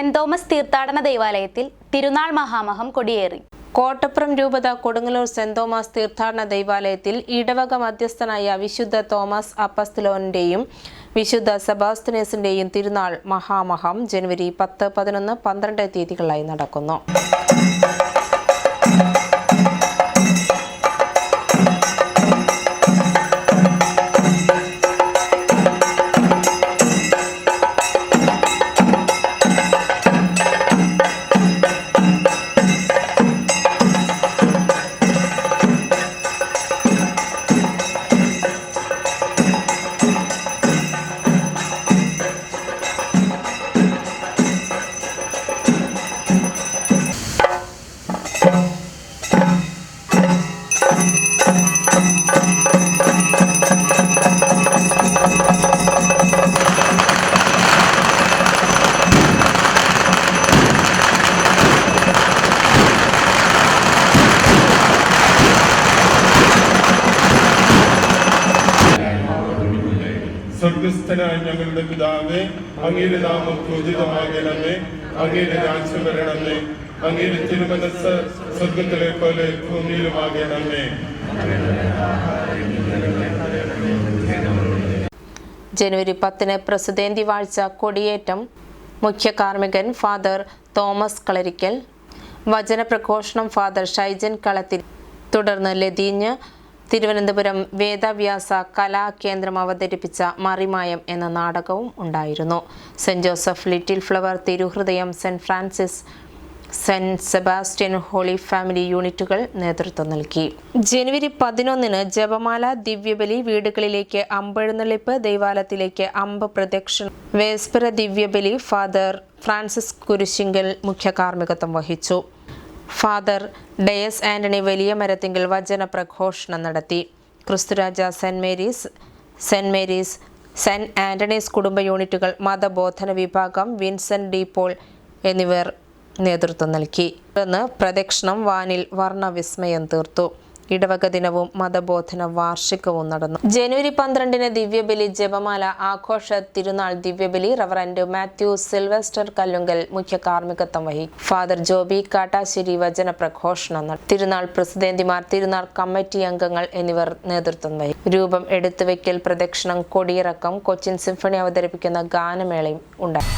Saint Thomas തീർത്ഥാടന ദൈവാലയത്തിൽ തിരുനാൾ മഹാമഹം കൊടിയേറി. കോട്ടപ്പുറം രൂപത കൊടുങ്ങല്ലൂർ സെന്റ് തോമസ് തീർത്ഥാടന ദൈവാലയത്തിൽ ഇടവക മധ്യസ്ഥനായ വിശുദ്ധ തോമസ് അപ്പസ്തലോന്റെയും വിശുദ്ധ സെബാസ്തനേസിന്റെയും തിരുനാൾ മഹാമഹം ജനുവരി പത്ത് പതിനൊന്ന് പന്ത്രണ്ട് തീയതികളായി നടക്കുന്നു. സ്വർഗസ്ഥനായ ഞങ്ങളുടെ പിതാവേ അങ്ങയുടെ നാമം പൂജിതമാകണമേ അങ്ങയുടെ രാജ്യം വരണമേ അങ്ങയുടെ തിരുമനസ് സ്വർഗത്തിലെ പോലെ ഭൂമിയിലുമാകണമേ ജനുവരി പത്തിന് പ്രസിദ്ധേന്തി വാഴ്ച കൊടിയേറ്റം മുഖ്യ കാർമ്മികൻ ഫാദർ തോമസ് കളരിക്കൽ വചനപ്രഘോഷണം ഫാദർ ഷൈജൻ കളത്തിൽ തുടർന്ന് ലതീഞ്ഞ് തിരുവനന്തപുരം വേദവ്യാസ കലാകേന്ദ്രം അവതരിപ്പിച്ച മറിമായം എന്ന നാടകവും ഉണ്ടായിരുന്നു. സെന്റ് ജോസഫ് ലിറ്റിൽ ഫ്ലവർ തിരുഹൃദയം saint Francis saint Sebastian holy family യൂണിറ്റുകൾ നേതൃത്വം നൽകി. ജനുവരി പതിനൊന്നിന് ജപമാല ദിവ്യബലി വീടുകളിലേക്ക് അമ്പെഴുന്നള്ളിപ്പ് ദൈവാലയത്തിലേക്ക് അമ്പ പ്രദക്ഷിണം വേസ്പര ദിവ്യബലി ഫാദർ ഫ്രാൻസിസ് കുരിശിങ്കൽ മുഖ്യ കാർമ്മികത്വം വഹിച്ചു. ഫാദർ ഡയസ് ആന്റണി വലിയ മരത്തിങ്കിൽ വചന പ്രഘോഷണം നടത്തി. ക്രിസ്തുരാജ saint Mary's saint Mary's saint Anthony's കുടുംബ യൂണിറ്റുകൾ മതബോധന വിഭാഗം വിൻസെന്റ് ഡി പോൾ എന്നിവർ നേതൃത്വം നൽകി. തുടർന്ന് പ്രദക്ഷിണം വാനിൽ വർണവിസ്മയം തീർത്തു. ഇടവക ദിനവും മതബോധന വാർഷികവും നടന്നു. ജനുവരി പന്ത്രണ്ടിന് ദിവ്യബലി ജപമാല ആഘോഷ തിരുനാൾ ദിവ്യബലി റവറന്റ് മാത്യു സിൽവെസ്റ്റർ കല്ലുങ്കൽ മുഖ്യ കാർമ്മികത്വം വഹി ഫാദർ ജോബി കാട്ടാശ്ശേരി വചന പ്രഘോഷണം നടത്തി തിരുനാൾ പ്രസിദ്ധേന്തിമാർ തിരുനാൾ കമ്മിറ്റി അംഗങ്ങൾ എന്നിവർ നേതൃത്വം വഹി രൂപം എടുത്തുവെക്കൽ പ്രദക്ഷിണം കൊടിയിറക്കം കൊച്ചിൻ സിംഫണി അവതരിപ്പിക്കുന്ന ഗാനമേളയും ഉണ്ടായി